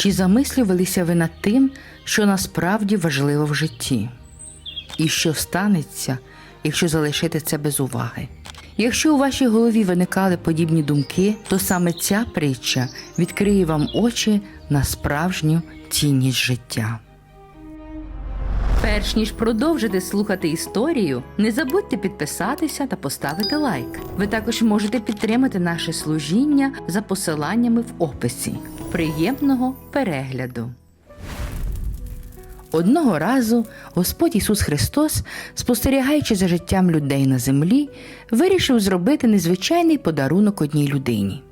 Чи замислювалися ви над тим, що насправді важливо в житті? І що станеться, якщо залишити це без уваги? Якщо у вашій голові виникали подібні думки, то саме ця притча відкриє вам очі на справжню цінність життя. Перш ніж продовжити слухати історію, не забудьте підписатися та поставити лайк. Ви також можете підтримати наше служіння за посиланнями в описі. Приємного перегляду! Одного разу Господь Ісус Христос, спостерігаючи за життям людей на землі, вирішив зробити незвичайний подарунок одній людині.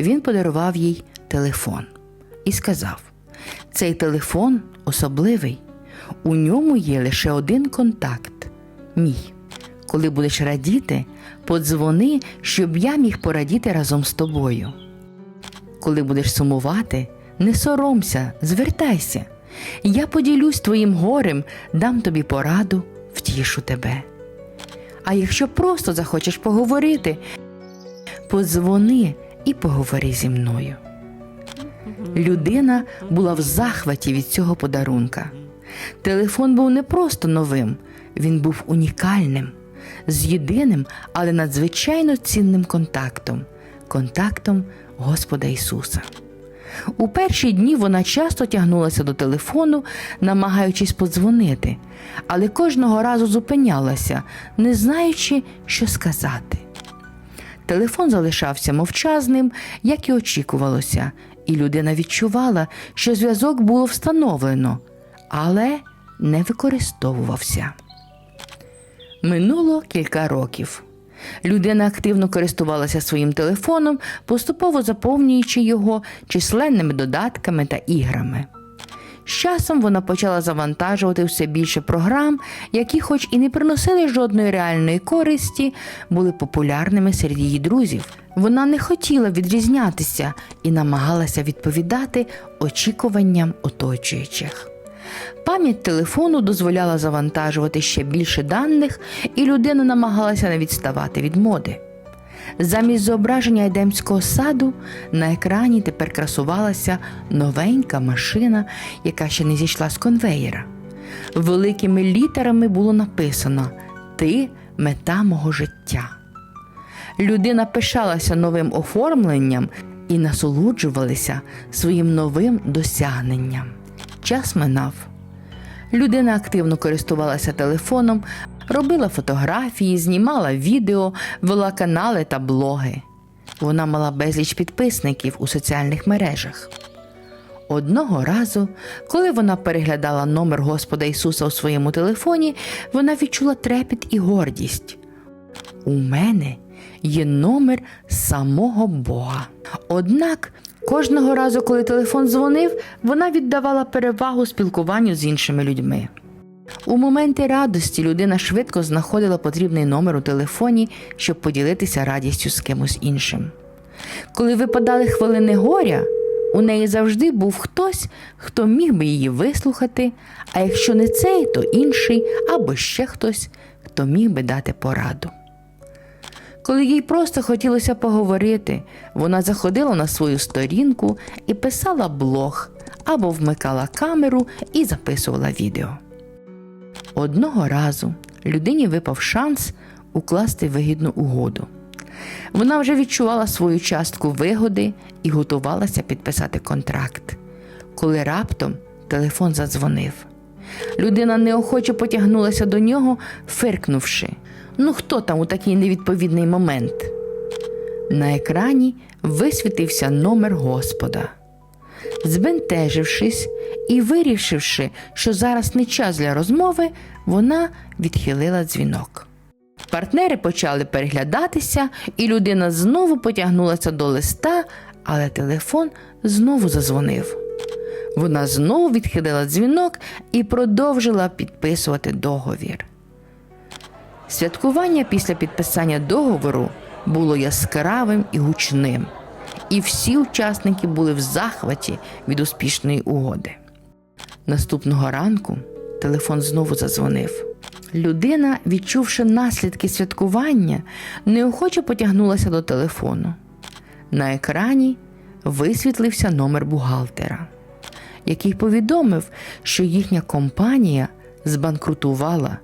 Він подарував їй телефон і сказав: цей телефон особливий. У ньому є лише один контакт мій. Коли будеш радіти, подзвони, щоб я міг порадіти разом з тобою. Коли будеш сумувати, не соромся, звертайся. Я поділюсь твоїм горем, дам тобі пораду, втішу тебе. А якщо просто захочеш поговорити, подзвони і поговори зі мною. Людина була в захваті від цього подарунка. Телефон був не просто новим, він був унікальним, з єдиним, але надзвичайно цінним контактом контактом Господа Ісуса. У перші дні вона часто тягнулася до телефону, намагаючись подзвонити, але кожного разу зупинялася, не знаючи, що сказати. Телефон залишався мовчазним, як і очікувалося, і людина відчувала, що зв'язок було встановлено, але не використовувався. Минуло кілька років. Людина активно користувалася своїм телефоном, поступово заповнюючи його численними додатками та іграми. З часом вона почала завантажувати все більше програм, які, хоч і не приносили жодної реальної користі, були популярними серед її друзів. Вона не хотіла відрізнятися і намагалася відповідати очікуванням оточуючих. Пам'ять телефону дозволяла завантажувати ще більше даних, і людина намагалася не відставати від моди. Замість зображення Едемського саду на екрані тепер красувалася новенька машина, яка ще не зійшла з конвеєра. Великими літерами було написано Ти мета мого життя. Людина пишалася новим оформленням і насолоджувалася своїм новим досягненням. Час минав. Людина активно користувалася телефоном, робила фотографії, знімала відео, вела канали та блоги. Вона мала безліч підписників у соціальних мережах. Одного разу, коли вона переглядала номер Господа Ісуса у своєму телефоні, вона відчула трепіт і гордість. У мене є номер самого Бога. Однак кожного разу, коли телефон дзвонив, вона віддавала перевагу спілкуванню з іншими людьми. У моменти радості людина швидко знаходила потрібний номер у телефоні, щоб поділитися радістю з кимось іншим. Коли випадали хвилини горя, у неї завжди був хтось, хто міг би її вислухати, а якщо не цей, то інший або ще хтось, хто міг би дати пораду. Коли їй просто хотілося поговорити, вона заходила на свою сторінку і писала блог або вмикала камеру і записувала відео. Одного разу людині випав шанс укласти вигідну угоду. Вона вже відчувала свою частку вигоди і готувалася підписати контракт, коли раптом телефон задзвонив. Людина неохоче потягнулася до нього, фиркнувши. Ну хто там у такий невідповідний момент? На екрані висвітився номер Господа. Збентежившись і вирішивши, що зараз не час для розмови, вона відхилила дзвінок. Партнери почали переглядатися, і людина знову потягнулася до листа, але телефон знову зазвонив. Вона знову відхилила дзвінок і продовжила підписувати договір. Святкування після підписання договору було яскравим і гучним, і всі учасники були в захваті від успішної угоди. Наступного ранку телефон знову задзвонив. Людина, відчувши наслідки святкування, неохоче потягнулася до телефону. На екрані висвітлився номер бухгалтера. Який повідомив, що їхня компанія збанкрутувала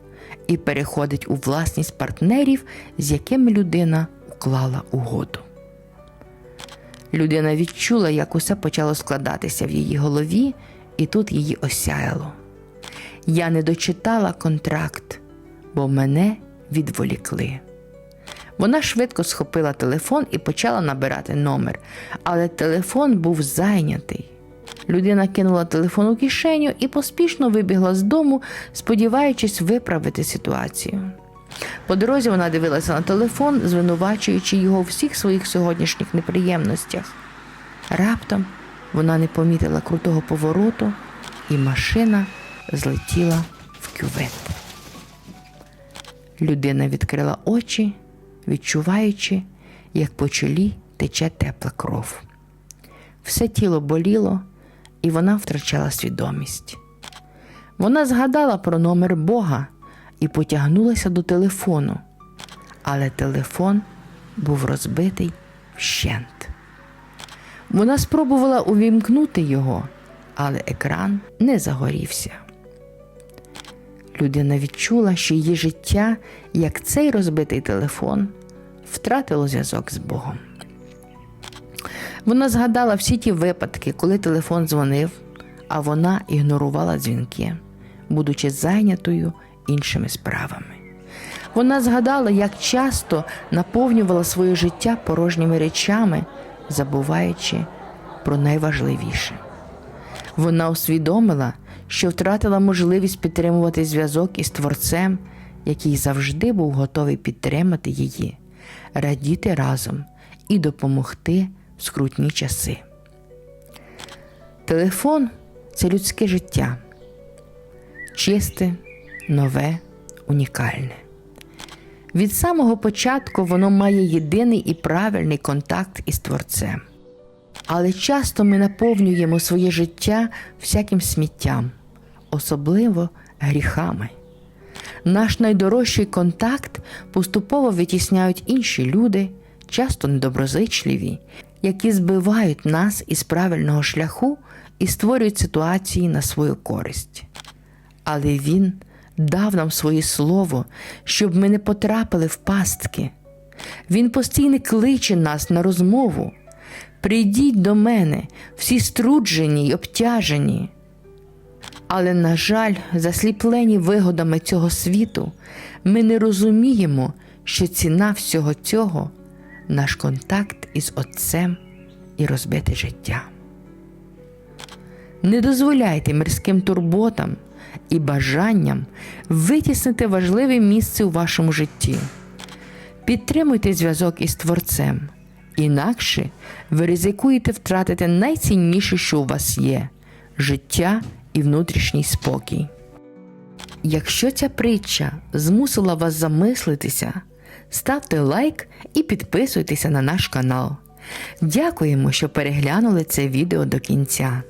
і переходить у власність партнерів, з якими людина уклала угоду. Людина відчула, як усе почало складатися в її голові, і тут її осяяло. Я не дочитала контракт, бо мене відволікли. Вона швидко схопила телефон і почала набирати номер, але телефон був зайнятий. Людина кинула телефон у кишеню і поспішно вибігла з дому, сподіваючись виправити ситуацію. По дорозі вона дивилася на телефон, звинувачуючи його у всіх своїх сьогоднішніх неприємностях. Раптом вона не помітила крутого повороту, і машина злетіла в кювет. Людина відкрила очі, відчуваючи, як по чолі тече тепла кров. Все тіло боліло, і вона втрачала свідомість. Вона згадала про номер Бога і потягнулася до телефону, але телефон був розбитий вщент. Вона спробувала увімкнути його, але екран не загорівся. Людина відчула, що її життя, як цей розбитий телефон, втратило зв'язок з Богом. Вона згадала всі ті випадки, коли телефон дзвонив, а вона ігнорувала дзвінки, будучи зайнятою іншими справами. Вона згадала, як часто наповнювала своє життя порожніми речами, забуваючи про найважливіше. Вона усвідомила, що втратила можливість підтримувати зв'язок із Творцем, який завжди був готовий підтримати її, радіти разом і допомогти скрутні часи. Телефон це людське життя, чисте, нове, унікальне. Від самого початку воно має єдиний і правильний контакт із Творцем. Але часто ми наповнюємо своє життя всяким сміттям, особливо гріхами. Наш найдорожчий контакт поступово витісняють інші люди, часто недоброзичливі, які збивають нас із правильного шляху і створюють ситуації на свою користь. Але Він дав нам своє слово, щоб ми не потрапили в пастки. Він постійно кличе нас на розмову. Прийдіть до мене, всі струджені й обтяжені. Але, на жаль, засліплені вигодами цього світу, ми не розуміємо, що ціна всього цього наш контакт із Отцем і розбите життя. Не дозволяйте мирським турботам і бажанням витіснити важливе місце у вашому житті. Підтримуйте зв'язок із Творцем, інакше ви ризикуєте втратити найцінніше, що у вас є життя і внутрішній спокій. Якщо ця притча змусила вас замислитися, ставте лайк і підписуйтеся на наш канал. Дякуємо, що переглянули це відео до кінця.